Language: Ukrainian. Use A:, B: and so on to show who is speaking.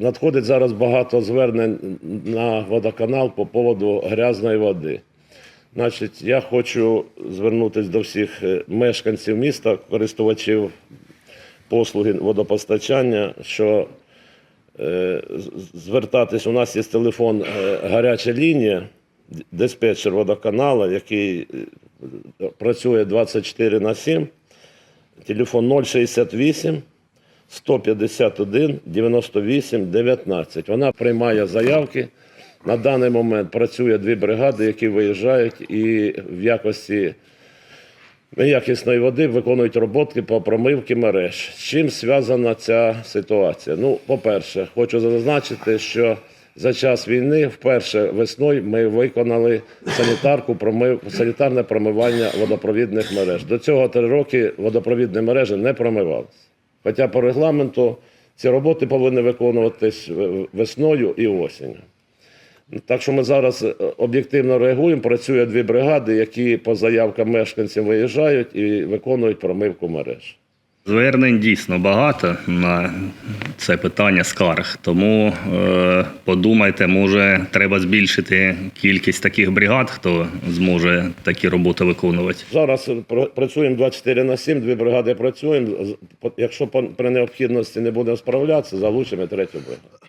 A: надходить зараз багато звернень на водоканал по поводу грязної води. Значить, я хочу звернутися до всіх е, мешканців міста, користувачів послуги водопостачання, що е, звертатись. У нас є телефон е, гаряча лінія, диспетчер водоканалу, який працює 24 на 7. Телефон 068 151 98 19. Вона приймає заявки. На даний момент працює дві бригади, які виїжджають і в якості неякісної води виконують роботи по промивці мереж. З чим зв'язана ця ситуація? Ну, по-перше, хочу зазначити, що за час війни вперше весною ми виконали санітарку промив, санітарне промивання водопровідних мереж. До цього три роки водопровідні мережі не промивалися. Хоча по регламенту ці роботи повинні виконуватись весною і осінню. Так що ми зараз е, об'єктивно реагуємо. Працює дві бригади, які по заявкам мешканців виїжджають і виконують промивку мереж.
B: Звернень дійсно багато на це питання скарг. Тому е, подумайте, може, треба збільшити кількість таких бригад, хто зможе такі роботи виконувати.
A: Зараз працюємо 24 на 7, дві бригади працюємо. Якщо при необхідності не будемо справлятися, залучимо третю бригаду.